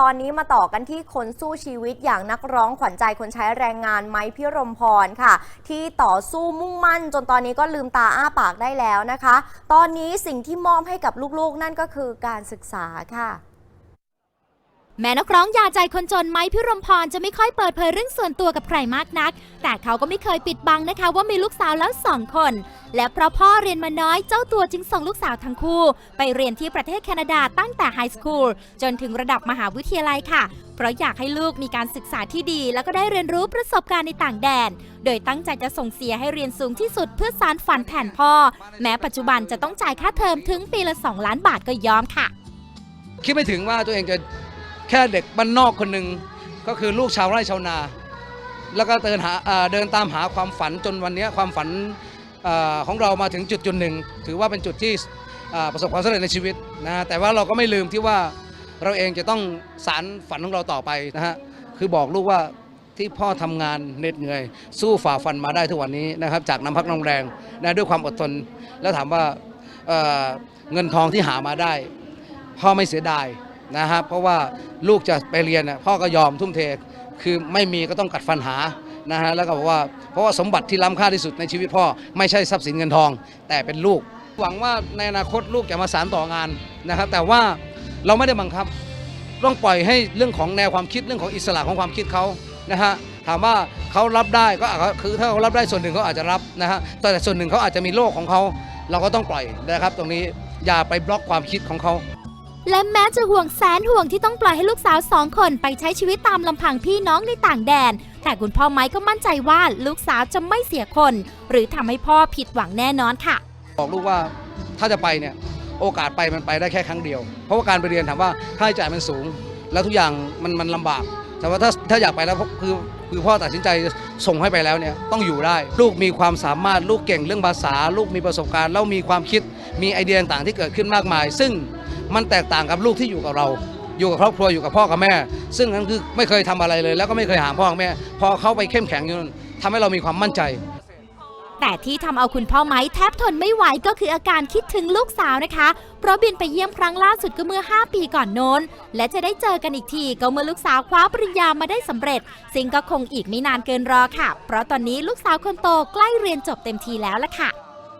ตอนนี้มาต่อกันที่คนสู้ชีวิตอย่างนักร้องขวัญใจคนใช้แรงงานไม้พิรมพรค่ะ ที่ต่อสู้มุ่งมั่น จนตอนนี้ก็ลืมตาอ้าปากได้แล้วนะคะ ตอนนี้สิ่งที่มอบให้กับลูกๆนั่นก็คือการศึกษาค่ะ แม้นักร้องยาใจคนจนไม้พิรมพรจะไม่ค่อยเปิดเผยเรื่องส่วนตัวกับใครมากนัก แต่เขาก็ไม่เคยปิดบังนะคะว่ามีลูกสาวแล้วสองคน และเพราะพ่อเรียนมาน้อยเจ้าตัวจึงส่งลูกสาวทั้งคู่ ไปเรียนที่ประเทศแคนาดาตั้งแต่ไฮสคูลจนถึงระดับมหาวิทยาลัยค่ะ เพราะอยากให้ลูกมีการศึกษาที่ดี แล้วก็ได้เรียนรู้ประสบการณ์ในต่างแดน โดยตั้งใจจะส่งเสียให้เรียนสูงที่สุดเพื่อสารฝันแทนพ่อ แม้ปัจจุบันจะต้องจ่ายค่าเทอมถึงปีละ 2 ล้านบาทก็ยอมค่ะ คิดไม่ถึงว่าตัวเองจะ แค่เด็กบ้านนอกคนหนึ่งก็คือลูกชาวไร่ชาวนา แล้วก็เดินหาเอ่อเดินตามหาความฝันจนวันนี้ความฝันอของเรามาถึงจุดจุดหนึ่งถือว่าเป็นจุดที่ประสบความสำเร็จในชีวิตนะแต่ว่าเราก็ไม่ลืมที่ว่าเราเองจะต้องสารฝันของเราต่อไปนะฮะคือบอกลูกว่าที่พ่อทำงานเหน็ดเหนื่อย สู้ฝ่าฟันมาได้ทุกวันนี้นะครับจากน้ำพักน้ำแรงนะด้วยความอดทน แล้วถามว่าเเงินทองที่หามาได้ พ่อไม่เสียดาย นะครับเพราะว่าลูกจะไปเรียนพ่อก็ยอมทุ่มเท คือไม่มีก็ต้องกัดฟันหานะฮะแล้วก็บอกว่าเพราะว่าสมบัติที่ล้ำค่าที่สุดในชีวิตพ่อไม่ใช่ทรัพย์สินเงินทอง แต่เป็นลูก หวังว่าในอนาคตลูกจะมาสานต่องานนะครับ แต่ว่าเราไม่ได้บังคับ ต้องปล่อยให้เรื่องของแนวความคิดเรื่องของอิสระของความคิดเขานะฮะถามว่าเขารับได้ก็คือถ้าเขารับได้ส่วนหนึ่งเขาอาจจะรับนะฮะแต่ส่วนหนึ่งเขาอาจจะมีโลกของเขา เราก็ต้องปล่อยนะครับ ตรงนี้อย่าไปบล็อกความคิดของเขา และแม้จะห่วงแสนห่วงที่ต้องปล่อยให้ลูกสาวสองคนไปใช้ชีวิตตามลำพังพี่น้องในต่างแดน แต่คุณพ่อไม้ก็มั่นใจว่าลูกสาวจะไม่เสียคน หรือทำให้พ่อผิดหวังแน่นอนค่ะ บอกลูกว่าถ้าจะไปเนี่ยโอกาสไปมันไปได้แค่ครั้งเดียว เพราะว่าการไปเรียนถามว่าค่าใช้จ่ายมันสูง แล้วทุกอย่างมันมันลำบาก แต่ว่าถ้าถ้าอยากไปแล้วคือคือพ่อตัดสินใจส่งให้ไปแล้วเนี่ยต้องอยู่ได้ ลูกมีความสามารถลูกเก่งเรื่องภาษา ลูกมีประสบการณ์แล้วมีความคิดมีไอเดียต่างๆที่เกิดขึ้นมากมาย ซึ่ง มันแตกต่างกับลูกที่อยู่กับเรา อยู่กับครอบครัวอยู่กับพ่อกับแม่ ซึ่งนั้นคือไม่เคยทำอะไรเลย แล้วก็ไม่เคยหางพ่อกับแม่ พอเขาไปเข้มแข็งอยู่นั่นทำให้เรามีความมั่นใจ แต่ที่ทำเอาคุณพ่อไม้แทบทนไม่ไหวก็คืออาการคิดถึงลูกสาวนะคะ เพราะบินไปเยี่ยมครั้งล่าสุดก็เมื่อ 5 ปีก่อนโน้น และจะได้เจอกันอีกทีก็เมื่อลูกสาวคว้าปริญญามาได้สำเร็จ ซึ่งก็คงอีกไม่นานเกินรอค่ะ เพราะตอนนี้ลูกสาวคนโตใกล้เรียนจบเต็มทีแล้วละค่ะ